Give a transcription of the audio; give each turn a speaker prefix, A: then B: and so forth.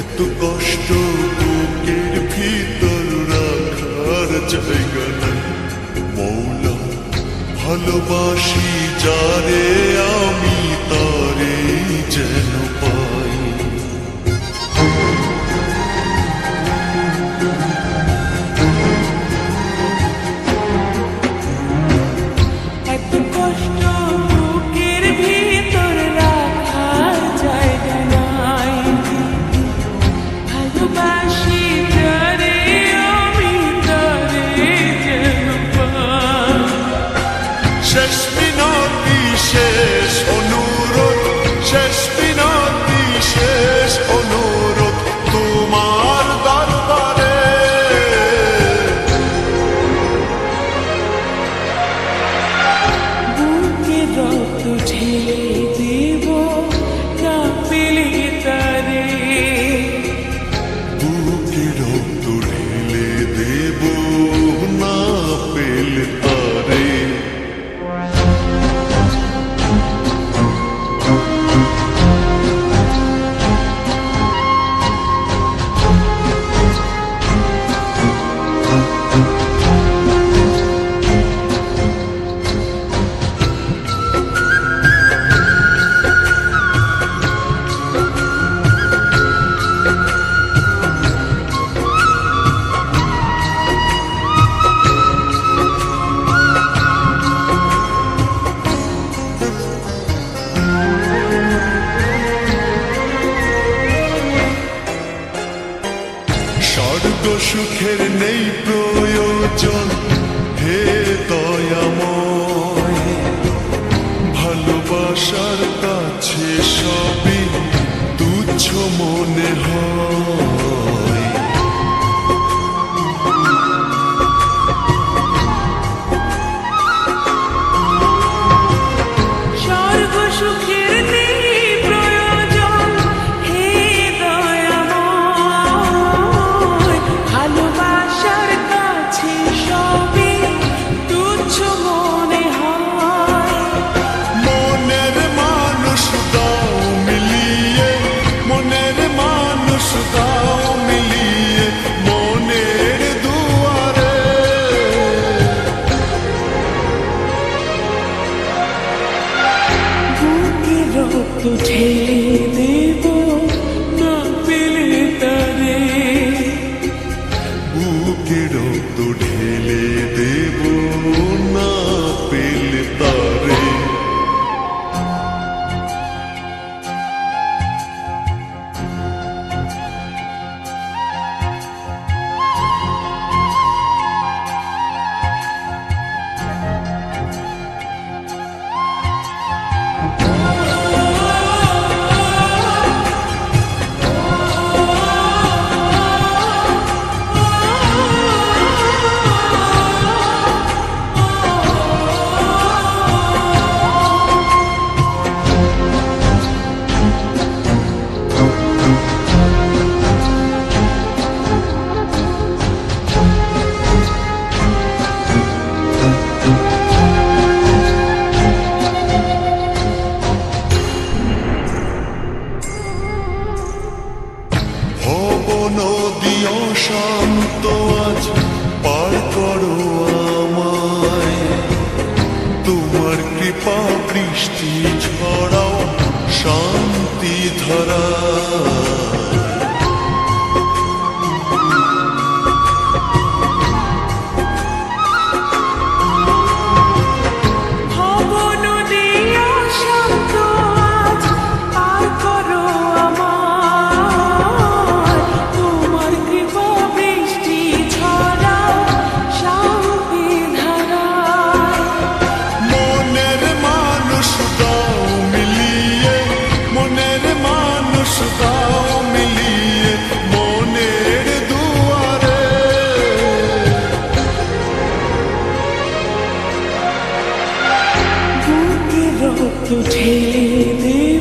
A: এত কষ্ট বুকের ভিতর রাখার জায়গা নাই। মৌলা ভালোবাসি যারে আমি। ξεσπινόντισε şu kerineyi to tell you this. বৃষ্টি ছড়াও শান্তি ধরা।
B: Baby